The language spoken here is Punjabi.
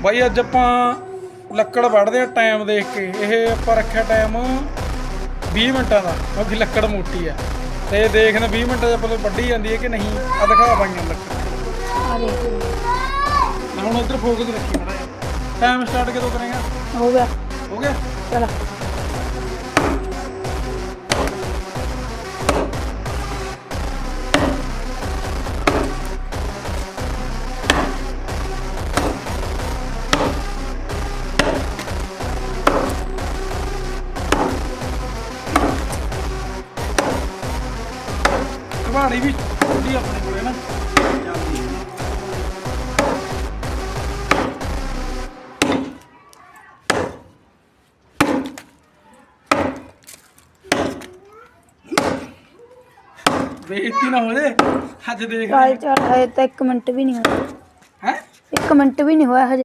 ਬਾਈ ਅੱਜ ਆਪਾਂ ਲੱਕੜ ਵੜਦੇ ਆ ਟਾਈਮ ਦੇਖ ਕੇ। ਇਹ ਆਪਾਂ ਰੱਖਿਆ ਟਾਈਮ 20 ਮਿੰਟਾਂ ਦਾ ਕਿਉਂਕਿ ਲੱਕੜ ਮੋਟੀ ਆ। ਤੇ ਦੇਖਦੇ 20 ਮਿੰਟਾਂ ਚ ਆਪਾਂ ਵੱਢੀ ਜਾਂਦੀ ਹੈ ਕਿ ਨਹੀਂ। ਆ ਦਿਖਾ ਪਾਈਆਂ ਲੱਕੜ। ਆ ਦੇਖ ਮੈਂ ਹੁਣ ਇੱਧਰ ਫੋਕਸ ਰੱਖੀ ਮੜਾ ਟਾਈਮ ਸਟਾਰਟ ਕਦੋਂ ਕਰੇਗਾ? ਹੋ ਗਿਆ। ਹੋ ਗਿਆ? ਚਲ। ਕਹਾੜੀ ਵੀ ਛੋਟੀ ਆਪਣੇ ਕੋਲੇ ਨਾ। ਚੱਲਦੀ ਹੈ ਬੇਇੱਜ਼ਤੀ ਨਾ ਹੋ ਜੇ ਅੱਜ ਦੇਖ ਚੱਲ ਚੱਲ ਹਜੇ ਤਾਂ 1 ਮਿੰਟ ਵੀ ਨਹੀਂ ਹੋਇਆ। ਹੈ? 1 ਮਿੰਟ ਵੀ ਨਹੀਂ ਹੋਇਆ ਹਜੇ।